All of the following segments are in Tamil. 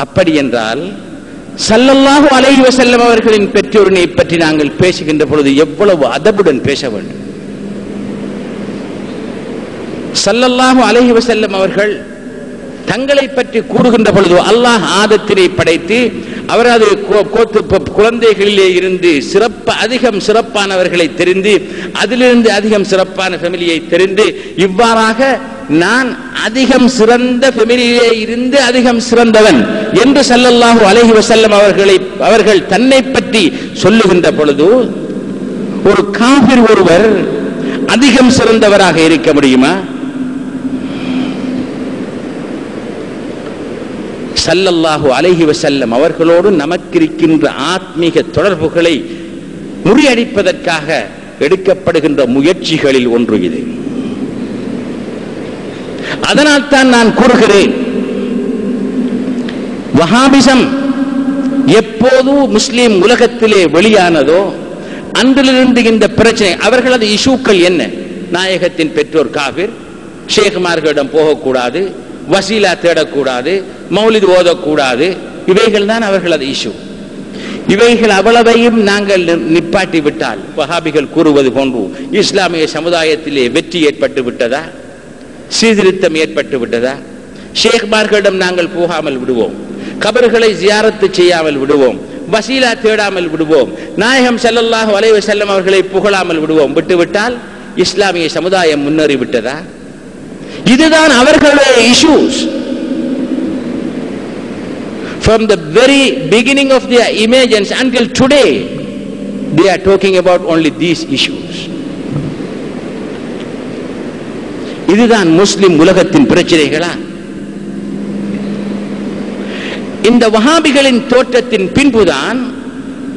அப்படி என்றால் சல்லல்லாஹு அலைஹி வஸல்லம் அவர்களின் பெற்றோரினை பற்றி நாங்கள் பேசுகின்ற பொழுது எவ்வளவு அதபுடன் பேச வேண்டும்? சல்லல்லாஹு அலைஹி வஸல்லம் அவர்கள் தங்களை பற்றி கூறுகின்ற பொழுது அல்லாஹ் ஆதத்தினை படைத்து அவரது கோ- கோத்து குழந்தைகளிலே இருந்து சிறப்பு அதிகம் சிறப்பானவர்களை தெரிந்து அதிலிருந்து அதிகம் சிறப்பான ஃபெமிலியை தெரிந்து இவ்வாறாக நான் அதிகம் சிறந்த ஃபெமிலியிலே இருந்து அதிகம் சிறந்தவன் என்று சல்லல்லாஹு அலஹி வசல்லம் அவர்களை அவர்கள் தன்னை பற்றி சொல்லுகின்ற பொழுது ஒரு காபிர் ஒருவர் அதிகம் சிறந்தவராக இருக்க முடியுமா? சல்லல்லாஹு அலைஹி வசல்லம் அவர்களோடு நமக்கு இருக்கின்ற ஆத்மீக தொடர்புகளை முறியடிப்பதற்காக எடுக்கப்படுகின்ற முயற்சிகளில் ஒன்று இது. அதனால் தான் நான் கூறுகிறேன் வஹாபிசம் எப்போது முஸ்லிம் உலகத்திலே வெளியானதோ அன்றிலிருந்து இந்த பிரச்சனை அவர்களது இஷூக்கள் என்ன? நாயகத்தின் பெற்றோர் காபிர் ஷேகுமார்களிடம் போகக்கூடாது வசீலா தேடக்கூடாது மௌலிது ஓதக்கூடாது. இவைகள் தான் அவர்களது இஷு இவைகள் அவ்வளவையும் நாங்கள் நிப்பாட்டி விட்டால் வஹாபிகள் கூறுவது போன்று இஸ்லாமிய சமுதாயத்திலே வெற்றி ஏற்பட்டு விட்டதா? சீர்திருத்தம் ஏற்பட்டு விட்டதா? ஷேக்மார்களிடம் நாங்கள் போகாமல் விடுவோம். கபர்களை ஜியாரத்து செய்யாமல் விடுவோம். வசீலா தேடாமல் விடுவோம். நாயகம் ஸல்லல்லாஹு வலைவு வஸல்லம் அவர்களை புகழாமல் விடுவோம். விட்டுவிட்டால் இஸ்லாமிய சமுதாயம் முன்னேறி விட்டதா இதுதான் அவர்களுடைய issues from the very beginning of their emergence until today they are talking about only these issues. இதுதான் முஸ்லிம் உலகத்தின் பிரச்சனைகளா? இந்த வஹாபிகளின் தோற்றத்தின் பின்புதான்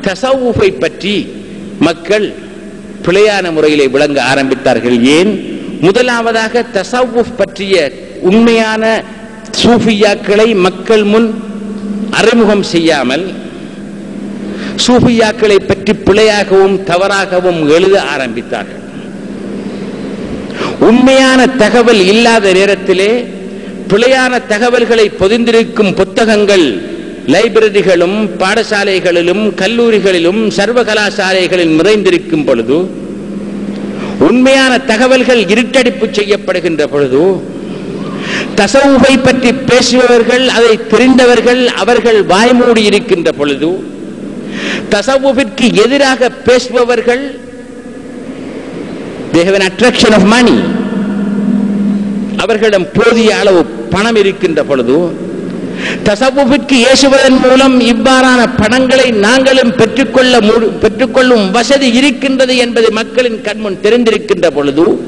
தசவுஃபை பற்றி மக்கள் பிழையான முறையிலே விளங்க ஆரம்பித்தார்கள். ஏன்? முதலாவதாக தசவுஃப் பற்றிய உண்மையான சூஃபியாக்களை மக்கள் முன் அறிமுகம் செய்யாமல் சூஃபியாக்களை பற்றி பிழையாகவும் தவறாகவும் எழுத ஆரம்பித்தார்கள். உண்மையான தகவல் இல்லாத நேரத்திலே பிழையான தகவல்களை பொதிந்திருக்கும் புத்தகங்கள் லைப்ரரிகளும் பாடசாலைகளிலும் கல்லூரிகளிலும் சர்வகலாசாலைகளில் நிறைந்திருக்கும் பொழுது உண்மையான தகவல்கள் இருட்டடிப்பு செய்யப்படுகின்ற பொழுது தசவுவை பற்றி பேசுபவர்கள் அதை தெரிந்தவர்கள் அவர்கள் வாய்மூடி இருக்கின்ற பொழுது தசவுவிற்கு எதிராக பேசுபவர்கள் தேவன் அட்ராக்ஷன் ஆஃப் மணி அவர்களிடம் போதிய அளவு பணம் இருக்கின்ற பொழுது தசவுக்கு ஏசுவதன் மூலம் இவ்வாறான பணங்களை நாங்களும் பெற்றுக்கொள்ள பெற்றுக்கொள்ளும் வசதி இருக்கின்றது என்பது மக்களின் கண்முன் தெரிந்திருக்கின்ற பொழுது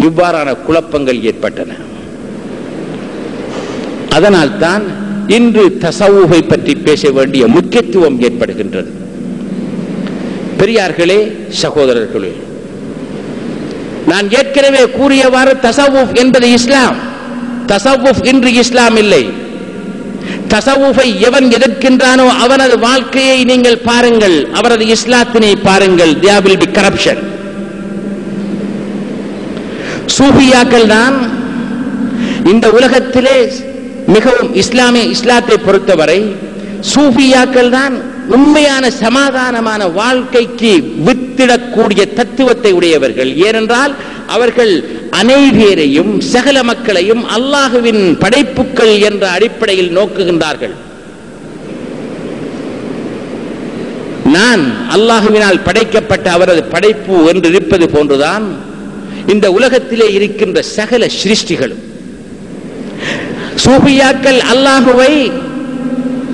இவ்வாறான குழப்பங்கள் ஏற்பட்டன. அதனால்தான் இன்று தசவுகை பற்றி பேச வேண்டிய முக்கியத்துவம் ஏற்படுகின்றது. பெரியார்களே சகோதரர்களே நான் ஏற்கனவே கூறியவாறு தசவுப் என்பது இஸ்லாம். தசவுப் இன்று இஸ்லாம் இல்லை. தசவுஃபை எவன் எதிர்க்கின்றானோ அவனது வாழ்க்கையை நீங்கள் பாருங்கள். அவரது இஸ்லாத்தினை பாருங்கள். தியா வில் பி கரப்ஷன் சூஃபியாக்கள் தான் இந்த உலகத்திலே மிகவும் இஸ்லாமிய இஸ்லாத்தை பொறுத்தவரை சூஃபியாக்கள் தான் உண்மையான சமாதானமான வாழ்க்கைக்கு வித்திடக்கூடிய தத்துவத்தை உடையவர்கள். ஏனென்றால் அவர்கள் அனைவரையும் சகல மக்களையும் அல்லாஹுவின் படைப்புக்கள் என்ற அடிப்படையில் நோக்குகின்றார்கள். நான் அல்லாஹுவினால் படைக்கப்பட்ட அவரது படைப்பு என்று இருப்பது போன்றுதான் இந்த உலகத்திலே இருக்கின்ற சகல சிருஷ்டிகளும். சூஃபியாக்கள் அல்லாஹுவை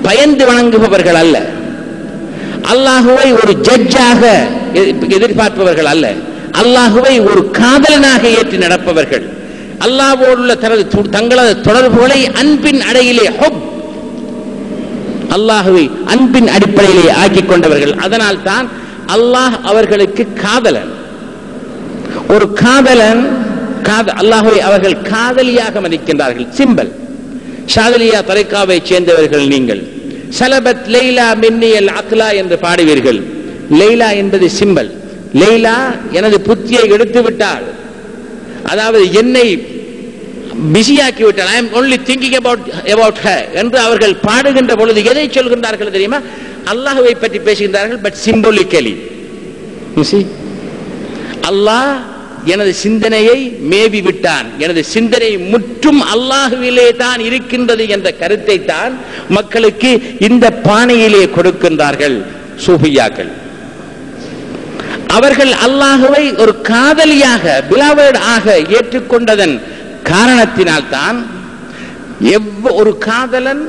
பயந்து வணங்குபவர்கள் அல்ல. அல்லாஹுவை ஒரு ஜட்ஜாக எதிர்பார்ப்பவர்கள் அல்ல. அல்லாஹுவை ஒரு காதலனாக ஏற்றி நடப்பவர்கள். அல்லாஹ்வோடு உள்ள தனது தங்களது தொடர்புகளை அன்பின் அடையிலே அல்லாஹுவை அன்பின் அடிப்படையிலே ஆக்கிக் கொண்டவர்கள். அதனால் தான் அல்லாஹ் அவர்களுக்கு காதலன். ஒரு காதலன் காத- அல்லாஹுவை அவர்கள் காதலியாக மதிக்கின்றார்கள். சிம்பல். ஷாதலியா தரைக்காவை சேர்ந்தவர்கள் நீங்கள். சலபத் லைலா மின்னியல் அக்லா என்று பாடுவீர்கள். லைலா என்பது சிம்பல். லைலா எனது புத்தியை எடுத்து விட்டாள் அதாவது என்னை பிஸியாக்கி விட்டாள் I am only thinking about about her என்று அவர்கள் பாடுகின்ற பொழுது எதை சொல்கின்றார்கள் தெரியுமா? அல்லாஹுவை பற்றி பேசுகின்றார்கள் பட் சிம்பொலிக்கலி அல்லாஹ் எனது சிந்தனையை மேவி விட்டான். எனது சிந்தனை முற்றும் அல்லாஹுவிலே தான் இருக்கின்றது என்ற கருத்தை தான் மக்களுக்கு இந்த பானையிலே கொடுக்கின்றார்கள் சூஃபியாக்கள். அவர்கள் அல்லாஹுவை ஒரு காதலியாக பிலாவேட் ஆக ஏற்றுக்கொண்டதன் காரணத்தினால் தான் எவ் ஒரு காதலன்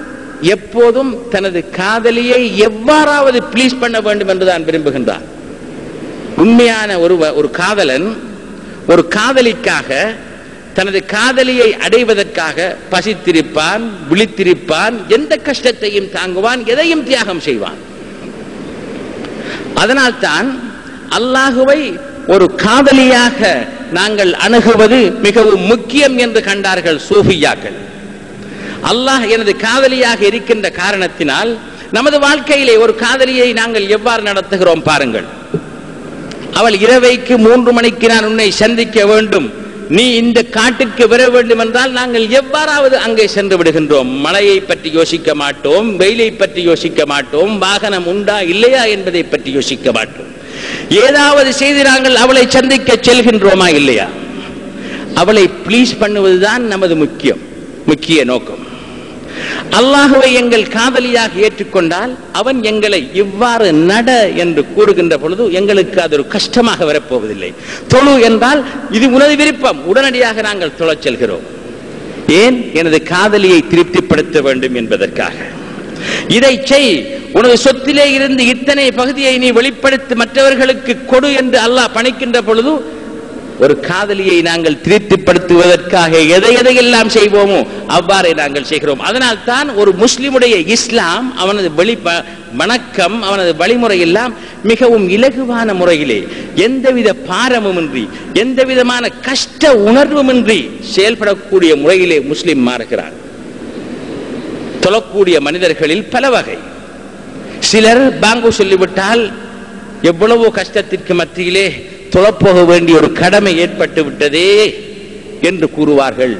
எப்போதும் தனது காதலியை எவ்வாறாவது ப்ளீஸ் பண்ண வேண்டும் என்றுதான் விரும்புகின்றார் உண்மையான ஒரு ஒரு காதலன் ஒரு காதலிக்காக தனது காதலியை அடைவதற்காக பசித்திருப்பான் விழித்திருப்பான் எந்த கஷ்டத்தையும் தாங்குவான் எதையும் தியாகம் செய்வான். அதனால்தான் அல்லாஹுவை ஒரு காதலியாக நாங்கள் அணுகுவது மிகவும் முக்கியம் என்று கண்டார்கள் சூஃபியாக்கள். அல்லாஹ் எனது காதலியாக இருக்கின்ற காரணத்தினால் நமது வாழ்க்கையிலே ஒரு காதலியை நாங்கள் எவ்வாறு நடத்துகிறோம் பாருங்கள். அவள் இரவைக்கு மூன்று மணிக்கு நான் உன்னை சந்திக்க வேண்டும். நீ இந்த காட்டுக்கு வர வேண்டும் என்றால் நாங்கள் எவ்வாறாவது அங்கே சென்று விடுகின்றோம். மழையை பற்றி யோசிக்க மாட்டோம் வெயிலை பற்றி யோசிக்க மாட்டோம் வாகனம் உண்டா இல்லையா என்பதை பற்றி யோசிக்க மாட்டோம். ஏதாவது செய்து நாங்கள் அவளை சந்திக்க செல்கின்றோமா இல்லையா? அவளை ப்ளீஸ் பண்ணுவதுதான் நமது முக்கியம் முக்கிய நோக்கம். அல்லாஹுவை எங்கள் காதலியாக ஏற்றுக்கொண்டால் அவன் எங்களை இவ்வாறு நட என்று கூறுகின்ற பொழுது எங்களுக்கு அது ஒரு கஷ்டமாக வரப்போவதில்லை. தொழு என்றால் இது உனது விருப்பம் உடனடியாக நாங்கள் தொழச் செல்கிறோம். ஏன் எனது காதலியை திருப்திப்படுத்த வேண்டும் என்பதற்காக? இதை செய். உனது சொத்திலே இருந்து இத்தனை பகுதியை நீ வெளிப்படுத்தி மற்றவர்களுக்கு கொடு என்று அல்லாஹ் பணிக்கின்ற பொழுது ஒரு காதலியை நாங்கள் திருப்திப்படுத்துவதற்காக எதை எதையெல்லாம் செய்வோமோ அவ்வாறே நாங்கள் செய்கிறோம். அதனால் தான் ஒரு முஸ்லிமுடைய இஸ்லாம் அவனது வெளி வணக்கம் அவனது வழிமுறை எல்லாம் மிகவும் இலகுவான முறையிலே எந்தவித பாரமுமின்றி எந்த விதமான கஷ்ட உணர்வுமின்றி செயல்படக்கூடிய முறையிலே முஸ்லிம் மாறுகிறார் தொழக்கூடிய மனிதர்களில் பல வகை. சிலர் பாங்கு சொல்லிவிட்டால் எவ்வளவோ கஷ்டத்திற்கு மத்தியிலே தொழப்போக வேண்டிய ஒரு கடமை ஏற்பட்டு விட்டதே என்று கூறுவார்கள்.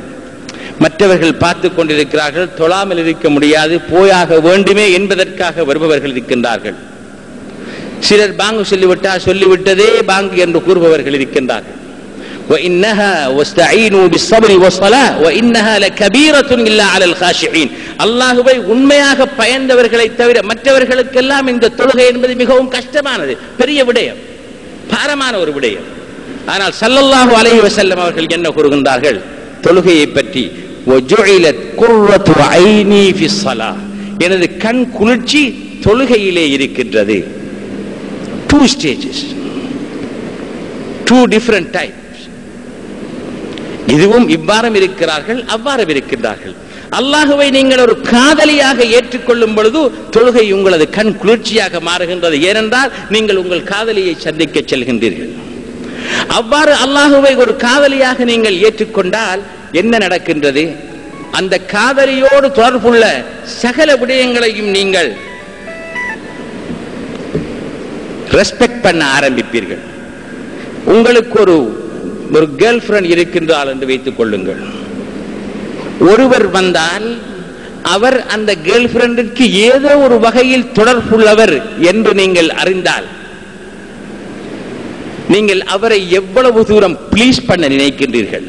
மற்றவர்கள் பார்த்து கொண்டிருக்கிறார்கள் தொழாமல் இருக்க முடியாது போயாக வேண்டுமே என்பதற்காக வருபவர்கள் இருக்கின்றார்கள். சிலர் பாங்கு சொல்லிவிட்டால் சொல்லிவிட்டதே பாங்கு என்று கூறுபவர்கள் இருக்கின்றார்கள். وإنها واستعينوا بالصبر والصلاة وإنها لكبيرة إلا على الخاشعين அல்லாஹுவை உண்மையாக பயந்தவர்களை தவிர மற்றவர்களுக்கெல்லாம் இந்த தொழுகை என்பது மிகவும் கஷ்டமானது பெரிய விடயம் பாரமான ஒரு விடயம் ஆனால் சல்லல்லாஹு அலைஹி வஸல்லம் அவர்கள் என்ன கூறுகின்றார்கள் தொழுகையை பற்றி وجعلت قرة عيني في الصلاة எனது கண் குளிர்ச்சி தொழுகையிலே இருக்கின்றது two stages two different types இதுவும் இவ்வாறும் இருக்கிறார்கள் அவ்வாறும் இருக்கின்றார்கள். அல்லாஹுவை நீங்கள் ஒரு காதலியாக ஏற்றுக்கொள்ளும் பொழுது தொழுகை உங்களது கண் குளிர்ச்சியாக மாறுகின்றது. ஏனென்றால் நீங்கள் உங்கள் காதலியை சந்திக்க செல்கின்றீர்கள். அவ்வாறு அல்லாஹுவை ஒரு காதலியாக நீங்கள் ஏற்றுக்கொண்டால் என்ன நடக்கின்றது? அந்த காதலியோடு தொடர்புள்ள சகல விடயங்களையும் நீங்கள் ரெஸ்பெக்ட் பண்ண ஆரம்பிப்பீர்கள். உங்களுக்கு ஒரு ஒரு கேர்ள் ஃபிரண்ட் இருக்கின்றாள் என்று வைத்துக் கொள்ளுங்கள். ஒருவர் வந்தால் அவர் அந்த கேர்ள் ஃபிரண்டிற்கு ஏதோ ஒரு வகையில் தொடர்புள்ளவர் என்று நீங்கள் அறிந்தால் நீங்கள் அவரை எவ்வளவு தூரம் ப்ளீஸ் பண்ண நினைக்கின்றீர்கள்?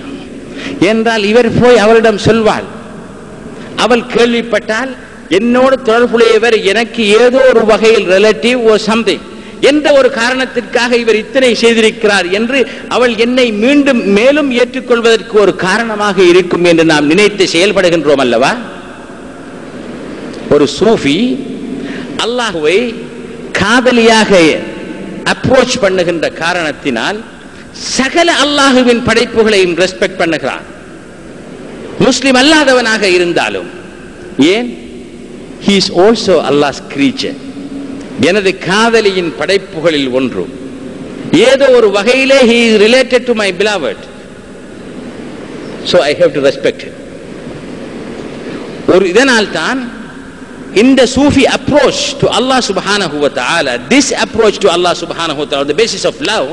என்றால் இவர் போய் அவரிடம் சொல்வாள் அவள் கேள்விப்பட்டால் என்னோடு தொடர்புடையவர் எனக்கு ஏதோ ஒரு வகையில் ரிலேட்டிவ் ஓ சம்திங் என்ற ஒரு காரணத்திற்காக இவர் இத்தனை செய்திருக்கிறார் என்று அவள் என்னை மீண்டும் மேலும் ஏற்றுக்கொள்வதற்கு ஒரு காரணமாக இருக்கும் என்று நாம் நினைத்து செயல்படுகின்றோம் அல்லவா? ஒரு சூஃபி அல்லாஹுவை காதலியாக அப்ரோச் பண்ணுகின்ற காரணத்தினால் சகல அல்லாஹுவின் படைப்புகளையும் ரெஸ்பெக்ட் பண்ணுகிறான். முஸ்லிம் அல்லாதவனாக இருந்தாலும் ஏன்? He is also Allah's creature எனது காதலியின் படைப்புகளில் ஒன்று ஏதோ ஒரு வகையிலே he is related to my beloved so I have to respect him ஒரு இதனால் தான் இந்த சூஃபி அப்ரோச் டு அல்லாஹ் சுப்ஹானஹு வ தஆலா this approach to Allah subhanahu wa ta'ala the basis of love